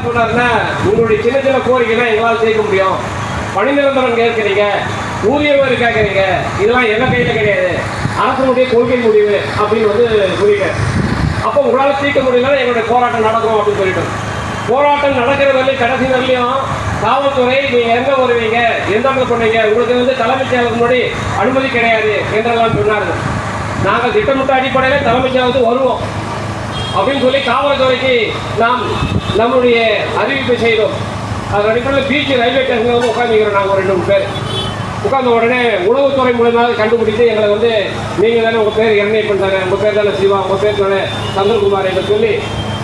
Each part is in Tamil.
சொன்னார்னா உங்களுடைய சின்ன சின்ன கோரிக்கைலாம் எங்களால் சேர்க்க முடியும். பணி நிரந்தரம் கேட்குறீங்க ஊதிய உயர்வு கேட்குறீங்க இதெல்லாம் எங்க கையில் கிடையாது. அரசனுடைய கொள்கை முடிவு அப்படின்னு வந்து சொல்லிட்டேன் அப்போ உங்களால் தீர்க்க முடியலன்னா எங்களுடைய போராட்டம் நடக்கும் அப்படின்னு சொல்லிட்டோம் போராட்டம் நடக்கிற வரையும் கடைசி வரலையும் காவல்துறை நீங்கள் எங்கே வருவீங்க எந்த இடத்துல பண்ணுவீங்க உங்களுக்கு வந்து தலைமைச் செயலருக்கு முன்னாடி அனுமதி கிடையாது என்றெல்லாம் சொன்னார்கள். நாங்கள் திட்டமிட்ட அடிப்படையில் தலைமைச் செயலருக்கு வருவோம். அப்படின்னு சொல்லி காவல்துறைக்கு நாம் நம்முடைய அறிவிப்பை செய்தோம். அது அடிப்படையில் பீச் ரயில்வே ஸ்டேஷனில் வந்து உட்காந்துக்கிறோம் நாங்கள் ஒரு ரெண்டு மூணு பேர். உட்கார்ந்த உடனே உளவுத்துறை மூலமாக கண்டுபிடித்து எங்களை வந்து நீங்கள் தானே உங்கள் பேர் எண்ணெய் பண்ணுறாங்க உங்கள் பேர் தானே சிவா உங்கள் பேர் தானே சந்திரகுமார் என்று சொல்லி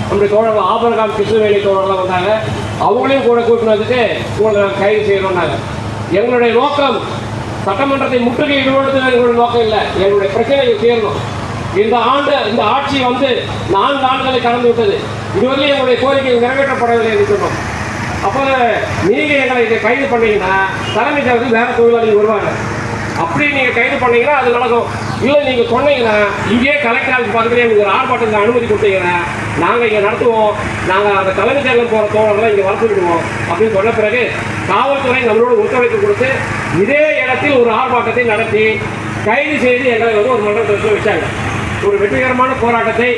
நம்முடைய தோழர்கள் ஆபரகாம் கிருஷ்ணவேணி தோழர்கள்லாம் வந்தாங்க. அவங்களையும் கூட கூட்டின்னு வந்துட்டு உங்களை நாங்கள் கைது செய்யணும்னாங்க எங்களுடைய நோக்கம் சட்டமன்றத்தை முற்றுகையிடுவது எங்களுடைய நோக்கம் இல்லை. எங்களுடைய பிரச்சனையை தீரணும். இந்த ஆண்டு இந்த ஆட்சி வந்து நான்கு ஆண்டுகளை கடந்து விட்டது. இதுவரையும் எங்களுடைய கோரிக்கை நிறைவேற்றப்படவில்லை என்று சொன்னோம். அப்போ நீங்கள் எங்களை இதை கைது பண்ணீங்கன்னா தலைமை தேர்தல் வேறு தொழிலாளி வருவாங்க அப்படி நீங்கள் கைது பண்ணீங்கன்னா அது நடக்கும். இல்லை நீங்கள் சொன்னீங்கன்னா இங்கேயே கலெக்டராக பார்க்குறேன் நீங்கள் ஆர்ப்பாட்டத்தில் ஒரு அனுமதி கொடுத்தீங்கன்னா நாங்கள் இங்கே நடத்துவோம். நாங்கள் அந்த தலைமை தேர்தல் போகிற தோழர்லாம் இங்கே வர அப்படின்னு சொன்ன பிறகு காவல்துறை நம்மளோட ஒத்துழைப்பு கொடுத்து இதே இடத்தில் ஒரு ஆர்ப்பாட்டத்தை நடத்தி கைது செய்து எங்களை வந்து ஒரு மன்றத்தில் வச்சாங்க. ஒரு வெற்றிகரமான போராட்டத்தை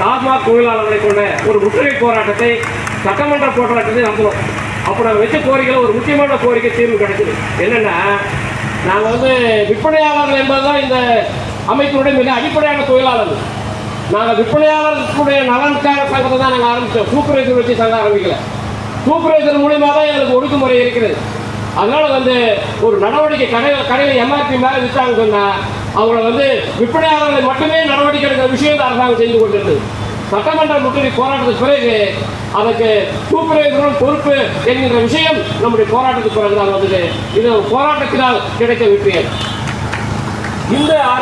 டாஸ்மாக் தொழிலாளர்களை கொண்ட ஒரு முற்றுகை போராட்டத்தை சட்டமன்ற போராட்டத்தை நடத்துகிறோம் அப்போ நாங்கள் வச்ச கோரிக்கையில் ஒரு முக்கியமான கோரிக்கை தீர்வு கிடைச்சிது. என்னென்னா நாங்கள் வந்து விற்பனையாளர்கள் என்பதுதான் இந்த அமைப்பினுடைய மிக அடிப்படையான தொழிலாளர்கள். நாங்கள் விற்பனையாளர்களுடைய நலனுக்காக சங்கத்தை தான் நாங்கள் ஆரம்பித்தோம் சூப்பர்வைசர் வச்சு சங்கம் ஆரம்பிக்கல. சூப்பர்வைசர் மூலியமாக தான் எங்களுக்கு ஒடுக்குமுறை இருக்கிறது. அதனால வந்து ஒரு நடவடிக்கை கடையில் கடையில் எம்ஆர்பி மேலே விற்றாங்க சொன்னால் அவங்கள வந்து விற்பனையாளர்களை மட்டுமே நடவடிக்கை எடுக்கிற விஷயம் அரசாங்கம் செய்து கொண்டிருந்தது சட்டமன்ற முற்றுகை போராட்டத்துக்கு பிறகு அதுக்கு சூப்பர்வைசரும் பொறுப்பு என்கின்ற விஷயம் நம்முடைய போராட்டத்துக்கு பிறகுதான் வந்தது. இது ஒரு போராட்டத்தினால் கிடைக்க விட்டு இந்த